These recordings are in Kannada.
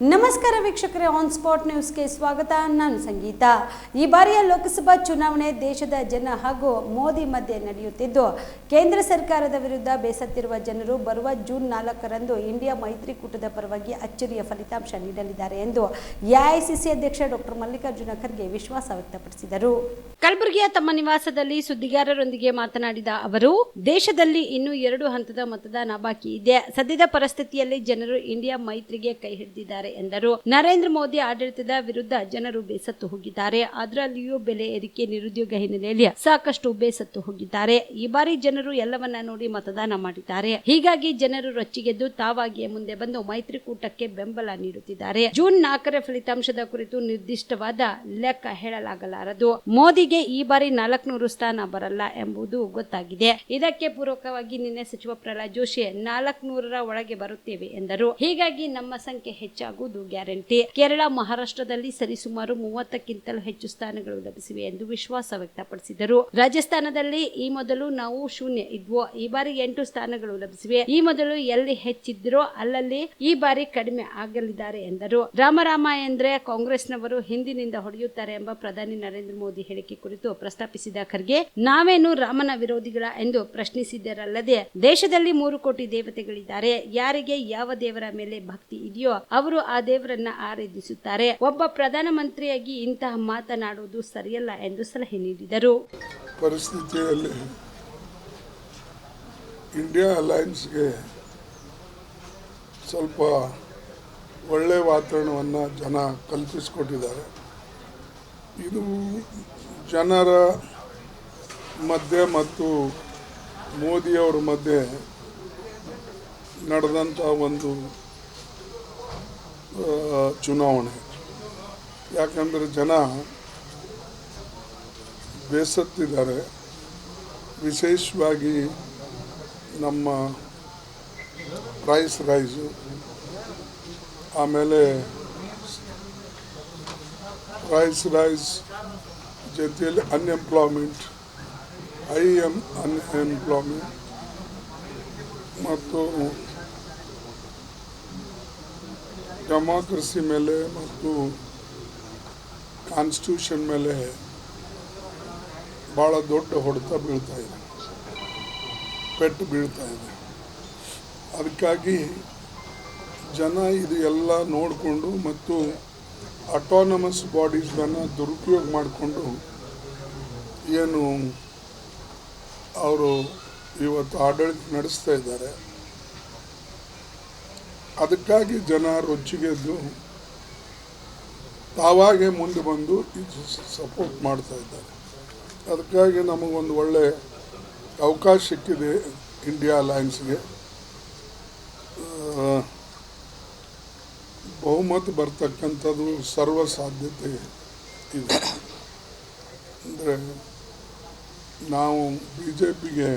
ನಮಸ್ಕಾರ ವೀಕ್ಷಕರೇ ಆನ್ ಸ್ಪಾಟ್ ನ್ಯೂಸ್ಗೆ ಸ್ವಾಗತ. ನಾನು ಸಂಗೀತ. ಈ ಬಾರಿಯ ಲೋಕಸಭಾ ಚುನಾವಣೆ ದೇಶದ ಜನ ಹಾಗೂ ಮೋದಿ ಮಧ್ಯೆ ನಡೆಯುತ್ತಿದ್ದು, ಕೇಂದ್ರ ಸರ್ಕಾರದ ವಿರುದ್ಧ ಬೇಸತ್ತಿರುವ ಜನರು ಬರುವ ಜೂನ್ ನಾಲ್ಕರಂದು ಇಂಡಿಯಾ ಮೈತ್ರಿಕೂಟದ ಪರವಾಗಿ ಅಚ್ಚರಿಯ ಫಲಿತಾಂಶ ನೀಡಲಿದ್ದಾರೆ ಎಂದು ಎಐಸಿಸಿ ಅಧ್ಯಕ್ಷ ಡಾಕ್ಟರ್ ಮಲ್ಲಿಕಾರ್ಜುನ ಖರ್ಗೆ ವಿಶ್ವಾಸ ವ್ಯಕ್ತಪಡಿಸಿದರು. ಕಲಬುರಗಿಯ ತಮ್ಮ ನಿವಾಸದಲ್ಲಿ ಸುದ್ದಿಗಾರರೊಂದಿಗೆ ಮಾತನಾಡಿದ ಅವರು, ದೇಶದಲ್ಲಿ ಇನ್ನೂ ಎರಡು ಹಂತದ ಮತದಾನ ಬಾಕಿ ಇದೆ. ಸದ್ಯದ ಪರಿಸ್ಥಿತಿಯಲ್ಲಿ ಜನರು ಇಂಡಿಯಾ ಮೈತ್ರಿಗೆ ಕೈ ಹಿಡಿದಿದ್ದಾರೆ. ಎಂದರು. ನರೇಂದ್ರ ಮೋದಿ ಆಡಳಿತದ ವಿರುದ್ಧ ಜನರು ಬೇಸತ್ತು ಹೋಗಿದ್ದಾರೆ. ಅದರಲ್ಲಿಯೂ ಬೆಲೆ ಏರಿಕೆ ನಿರುದ್ಯೋಗ ಹಿನ್ನೆಲೆಯಲ್ಲಿ ಸಾಕಷ್ಟು ಬೇಸತ್ತು ಹೋಗಿದ್ದಾರೆ. ಈ ಬಾರಿ ಜನರು ಎಲ್ಲವನ್ನ ನೋಡಿ ಮತದಾನ ಮಾಡಿದ್ದಾರೆ. ಹೀಗಾಗಿ ಜನರು ರೊಚ್ಚಿಗೆದ್ದು ತಾವಾಗಿಯೇ ಮುಂದೆ ಬಂದು ಮೈತ್ರಿಕೂಟಕ್ಕೆ ಬೆಂಬಲ ನೀಡುತ್ತಿದ್ದಾರೆ. ಜೂನ್ ನಾಲ್ಕರ ಫಲಿತಾಂಶದ ಕುರಿತು ನಿರ್ದಿಷ್ಟವಾದ ಲೆಕ್ಕ ಹೇಳಲಾಗಲಾರದು. ಮೋದಿಗೆ ಈ ಬಾರಿ ನಾಲ್ಕುನೂರು ಸ್ಥಾನ ಬರಲ್ಲ ಎಂಬುದು ಗೊತ್ತಾಗಿದೆ. ಇದಕ್ಕೆ ಪೂರಕವಾಗಿ ನಿನ್ನೆ ಸಚಿವ ಪ್ರಹ್ಲಾದ್ ಜೋಶಿ ನಾಲ್ಕುನೂರರ ಒಳಗೆ ಬರುತ್ತೇವೆ ಎಂದರು. ಹೀಗಾಗಿ ನಮ್ಮ ಸಂಖ್ಯೆ ಹೆಚ್ಚಾಗುವುದು ಗ್ಯಾರಂಟಿ. ಕೇರಳ, ಮಹಾರಾಷ್ಟ್ರದಲ್ಲಿ ಸರಿಸುಮಾರು ಮೂವತ್ತಕ್ಕಿಂತಲೂ ಹೆಚ್ಚು ಸ್ಥಾನಗಳು ಲಭಿಸಿವೆ ಎಂದು ವಿಶ್ವಾಸ ವ್ಯಕ್ತಪಡಿಸಿದರು. ರಾಜಸ್ಥಾನದಲ್ಲಿ ಈ ಮೊದಲು ನಾವು ಶೂನ್ಯ ಇದ್ವೋ? ಈ ಬಾರಿ ಎಂಟು ಸ್ಥಾನಗಳು ಲಭಿಸಿವೆ. ಈ ಮೊದಲು ಎಲ್ಲಿ ಹೆಚ್ಚಿದ್ರೋ ಅಲ್ಲಲ್ಲಿ ಈ ಬಾರಿ ಕಡಿಮೆ ಆಗಲಿದ್ದಾರೆ ಎಂದರು. ರಾಮರಾಮ ಎಂದ್ರೆ ಕಾಂಗ್ರೆಸ್ನವರು ಹಿಂದಿನಿಂದ ಹೊಡೆಯುತ್ತಾರೆ ಎಂಬ ಪ್ರಧಾನಿ ನರೇಂದ್ರ ಮೋದಿ ಹೇಳಿಕೆ ಕುರಿತು ಪ್ರಸ್ತಾಪಿಸಿದ ಖರ್ಗೆ, ನಾವೇನು ರಾಮನ ವಿರೋಧಿಗಳ ಎಂದು ಪ್ರಶ್ನಿಸಿದ್ದರಲ್ಲದೆ ದೇಶದಲ್ಲಿ ಮೂರು ಕೋಟಿ ದೇವತೆಗಳಿದ್ದಾರೆ. ಯಾರಿಗೆ ಯಾವ ದೇವರ ಮೇಲೆ ಭಕ್ತಿ ಇದೆಯೋ, ಅವರು ಆ ದೇವರನ್ನ ಆರಾಧಿಸುತ್ತಾರೆ. ಒಬ್ಬ ಪ್ರಧಾನಮಂತ್ರಿಯಾಗಿ ಇಂತಹ ಮಾತನಾಡುವುದು ಸರಿಯಲ್ಲ ಎಂದು ಸಲಹೆ ನೀಡಿದರು. ಪರಿಸ್ಥಿತಿಯಲ್ಲಿ ಇಂಡಿಯಾ ಅಲಯನ್ಸ್ಗೆ ಸ್ವಲ್ಪ ಒಳ್ಳೆ ವಾತಾವರಣವನ್ನು ಜನ ಕಲ್ಪಿಸಿಕೊಟ್ಟಿದ್ದಾರೆ. ಇದು ಜನರ ಮಧ್ಯೆ ಮತ್ತು ಮೋದಿಯವರ ಮಧ್ಯೆ ನಡೆದಂಥ ಒಂದು ಚುನಾವಣೆ. ಯಾಕಂದರೆ ಜನ ಬೇಸತ್ತಿದ್ದಾರೆ. ವಿಶೇಷವಾಗಿ ನಮ್ಮ ಪ್ರೈಸ್ ರೈಸು ಆಮೇಲೆ ಪ್ರೈಸ್ ರೈಸ್ ಜೊತೆಯಲ್ಲಿ ಅನ್ಎಂಪ್ಲಾಯ್ಮೆಂಟ್ ಐ ಎಂ ಅನ್ಎಂಪ್ಲಾಯ್ಮೆಂಟ್ ಮತ್ತು ಡೆಮಾಕ್ರಸಿ ಮೇಲೆ ಮತ್ತು ಕಾನ್ಸ್ಟಿಟ್ಯೂಷನ್ ಮೇಲೆ ಭಾಳ ದೊಡ್ಡ ಹೊಡೆತ ಬೀಳ್ತಾ ಇದೆ. ಪೆಟ್ಟು ಬೀಳ್ತಾ ಇದೆ. ಅದಕ್ಕಾಗಿ ಜನ ಇದು ಎಲ್ಲ ನೋಡಿಕೊಂಡು ಮತ್ತು ಅಟಾನಮಸ್ ಬಾಡೀಸ್ಗಳನ್ನು ದುರುಪಯೋಗ ಮಾಡಿಕೊಂಡು ಏನು ಅವರು ಇವತ್ತು ಆಡಳಿತ ನಡೆಸ್ತಾ ಇದ್ದಾರೆ. ಅದಕ್ಕಾಗಿ ಜನ ರೊಚ್ಚಿಗೆದ್ದು ತಾವಾಗೇ ಮುಂದೆ ಬಂದು ಇದು ಸಪೋರ್ಟ್ ಮಾಡ್ತಾ ಇದ್ದಾರೆ. ಅದಕ್ಕಾಗಿ ನಮಗೊಂದು ಒಳ್ಳೆ ಅವಕಾಶ ಸಿಕ್ಕಿದೆ ಇಂಡಿಯಾ ಅಲಯನ್ಸ್ಗೆ ಬಹುಮತ ಬರ್ತಕ್ಕಂಥದ್ದು ಸರ್ವ ಸಾಧ್ಯತೆ ಇದೆ. ಅಂದರೆ ನಾವು ಬಿ ಜೆ ಪಿಗೆ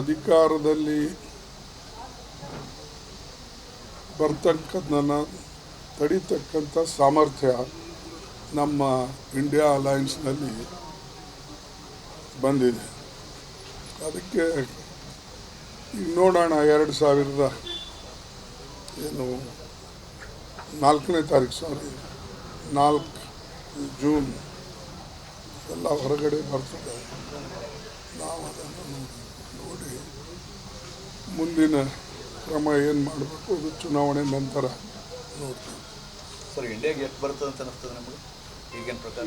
ಅಧಿಕಾರದಲ್ಲಿ ಬರ್ತಕ್ಕಂಥದ್ದನ್ನು ತಡಿತಕ್ಕಂಥ ಸಾಮರ್ಥ್ಯ ನಮ್ಮ ಇಂಡಿಯಾ ಅಲಯನ್ಸ್ನಲ್ಲಿ ಬಂದಿದೆ. ಅದಕ್ಕೆ ಈಗ ನೋಡೋಣ, ಎರಡು ಸಾವಿರದ ಏನು, ನಾಲ್ಕನೇ ತಾರೀಕು ಸಾರಿ ನಾಲ್ಕು ಜೂನ್ ಎಲ್ಲ ಹೊರಗಡೆ ಬರ್ತದೆ. ನಾವು ಅದನ್ನು ನೋಡಿ ಮುಂದಿನ ಕ್ರಮ ಏನು ಮಾಡಬೇಕು ಅದು ಚುನಾವಣೆ ನಂತರ ನೋಡ್ತೀವಿ ಸರ್ ಇಂಡಿಯಾಗೆ ಎಷ್ಟು ಬರ್ತದೆ ಅಂತ ಅನಿಸ್ತದೆ ನಮಗೆ? ಈಗಿನ ಪ್ರಕಾರ?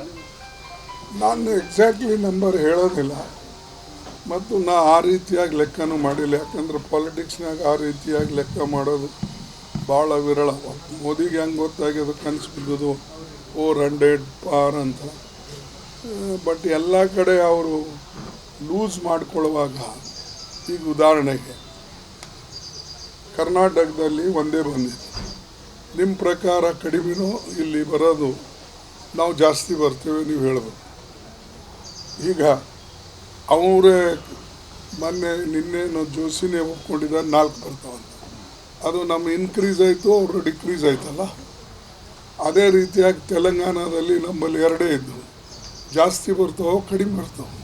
ನಾನು ಎಕ್ಸಾಕ್ಟ್ಲಿ ನಂಬರ್ ಹೇಳೋದಿಲ್ಲ. ಮತ್ತು ನಾ ಆ ರೀತಿಯಾಗಿ ಲೆಕ್ಕನೂ ಮಾಡಿಲ್ಲ. ಯಾಕಂದ್ರೆ ಪಾಲಿಟಿಕ್ಸ್ನಾಗ ಆ ರೀತಿಯಾಗಿ ಲೆಕ್ಕ ಮಾಡೋದು ಭಾಳ ವಿರಳ. ಮೋದಿಗೆ ಹೆಂಗೆ ಗೊತ್ತಾಗ್ಯದು ಕನಸು ಬಿದ್ದದು ಫೋರ್ ಹಂಡ್ರೆಡ್ ಪಾರ್ ಅಂತ. ಬಟ್ ಎಲ್ಲ ಕಡೆ ಅವರು ಲೂಸ್ ಮಾಡ್ಕೊಳ್ಳುವಾಗ ಈಗ ಉದಾಹರಣೆಗೆ ಕರ್ನಾಟಕದಲ್ಲಿ ಒಂದೇ ಬಂದಿದೆ. ನಿಮ್ಮ ಪ್ರಕಾರ ಕಡಿಮೆನೋ ಇಲ್ಲಿ ಬರೋದು ನಾವು ಜಾಸ್ತಿ ಬರ್ತೇವೆ ನೀವು ಹೇಳ್ಬೋದು ಈಗ ಅವರೇ ಮೊನ್ನೆ ನಿನ್ನೆ ನಾವು ಜೋಶಿನೇ ಒಪ್ಕೊಂಡಿದ್ದಾರೆ, ನಾಲ್ಕು ಬರ್ತಾವಂತ ಅದು ನಮ್ಮ ಇನ್ಕ್ರೀಸ್ ಆಯಿತು ಅವರು ಡಿಕ್ರೀಸ್ ಆಯ್ತಲ್ಲ? ಅದೇ ರೀತಿಯಾಗಿ ತೆಲಂಗಾಣದಲ್ಲಿ ನಮ್ಮಲ್ಲಿ ಎರಡೇ ಇದ್ದವು ಜಾಸ್ತಿ ಬರ್ತಾವೋ, ಕಡಿಮೆ ಬರ್ತಾವೆ?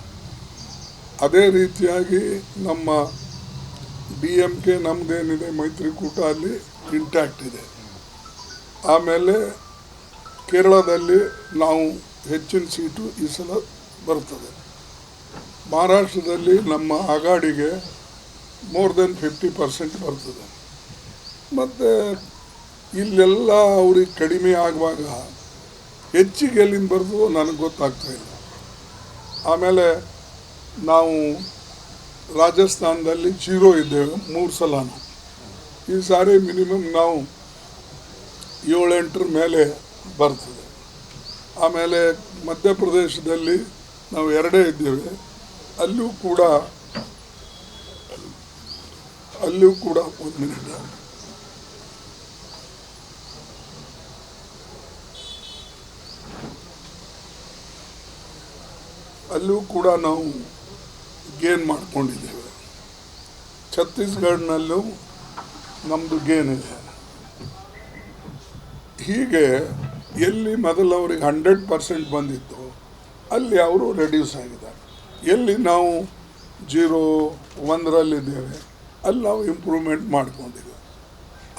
ಅದೇ ರೀತಿಯಾಗಿ ನಮ್ಮ ಡಿ ಎಂ ಕೆ ನಮ್ಮದೇನಿದೆ ಮೈತ್ರಿಕೂಟ ಅಲ್ಲಿ ಇಂಟ್ಯಾಕ್ಟ್ ಇದೆ. ಆಮೇಲೆ ಕೇರಳದಲ್ಲಿ ನಾವು ಹೆಚ್ಚಿನ ಸೀಟು ಈ ಸಲ ಬರ್ತದೆ. ಮಹಾರಾಷ್ಟ್ರದಲ್ಲಿ ನಮ್ಮ ಅಗಾಡಿಗೆ ಮೋರ್ ದೆನ್ ಫಿಫ್ಟಿ ಪರ್ಸೆಂಟ್ ಬರ್ತದೆ. ಮತ್ತು ಇಲ್ಲೆಲ್ಲ ಅವ್ರಿಗೆ ಕಡಿಮೆ ಆಗುವಾಗ ಹೆಚ್ಚಿಗೆ ಎಲ್ಲಿಂದ ಬರ್ತದೋ ನನಗೆ ಗೊತ್ತಾಗ್ತಾ ಇಲ್ಲ. ಆಮೇಲೆ ನಾವು ರಾಜಸ್ಥಾನದಲ್ಲಿ ಜೀರೋ ಇದ್ದೇವೆ ಮೂರು ಸಲ ಈ ಸಾರಿ ಮಿನಿಮಮ್ ನಾವು ಏಳೆಂಟರ ಮೇಲೆ ಬರ್ತದೆ. ಆಮೇಲೆ ಮಧ್ಯಪ್ರದೇಶದಲ್ಲಿ ನಾವು ಎರಡೇ ಇದ್ದೇವೆ. ಅಲ್ಲೂ ಕೂಡ ಅಲ್ಲೂ ಕೂಡ ಒಂದು ಮಿನಿಟ್. ಅಲ್ಲೂ ಕೂಡ ನಾವು ಗೇನ್ ಮಾಡಿಕೊಂಡಿದ್ದೇವೆ. ಛತ್ತೀಸ್ಗಢನಲ್ಲೂ ನಮ್ಮದು ಗೇನ್ ಇದೆ. ಹೀಗೆ ಎಲ್ಲಿ ಮೊದಲು ಅವ್ರಿಗೆ ಹಂಡ್ರೆಡ್ ಪರ್ಸೆಂಟ್ ಬಂದಿತ್ತು, ಅಲ್ಲಿ ಅವರು ರೆಡ್ಯೂಸ್ ಆಗಿದ್ದಾರೆ. ಎಲ್ಲಿ ನಾವು ಜೀರೋ ಒಂದರಲ್ಲಿದ್ದೇವೆ, ಅಲ್ಲಿ ನಾವು ಇಂಪ್ರೂವ್ಮೆಂಟ್ ಮಾಡ್ಕೊಂಡಿದ್ದೇವೆ.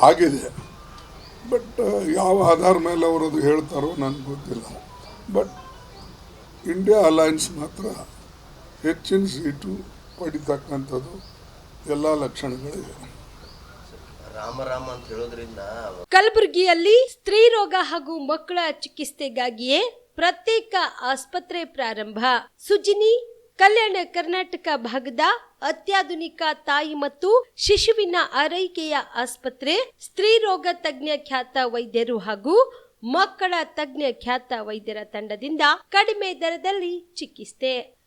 ಆಗಿದೆ. ಬಟ್ ಯಾವ ಆಧಾರ ಮೇಲೆ ಅವರು ಅದು ಹೇಳ್ತಾರೋ ನನಗೆ ಗೊತ್ತಿಲ್ಲ. ಬಟ್, ಇಂಡಿಯಾ ಅಲಯನ್ಸ್ ಮಾತ್ರ ಹೆಚ್ಚಿನ ಸೀಟು ಪಡಿತಕ್ಕಂಥದ್ದು ಎಲ್ಲ ಲಕ್ಷಣಗಳಿವೆ. ರಾಮರಾಮ ರಾಮ ಅಂತ ಹೇಳೋದ್ರಿಂದ ಕಲಬುರಗಿಯಲ್ಲಿ ಸ್ತ್ರೀ ರೋಗ ಹಾಗೂ ಮಕ್ಕಳ ಚಿಕಿತ್ಸೆಗಾಗಿಯೇ ಪ್ರತ್ಯೇಕ ಆಸ್ಪತ್ರೆ ಪ್ರಾರಂಭ. ಸುಜಿನಿ ಕಲ್ಯಾಣ ಕರ್ನಾಟಕ ಭಾಗದ ಅತ್ಯಾಧುನಿಕ ತಾಯಿ ಮತ್ತು ಶಿಶುವಿನ ಆರೈಕೆಯ ಆಸ್ಪತ್ರೆ ಸ್ತ್ರೀ ರೋಗ ತಜ್ಞ ಖ್ಯಾತ ವೈದ್ಯರು ಹಾಗೂ ಮಕ್ಕಳ ತಜ್ಞ ಖ್ಯಾತ ವೈದ್ಯರ ತಂಡದಿಂದ ಕಡಿಮೆ ದರದಲ್ಲಿ ಚಿಕಿತ್ಸೆ.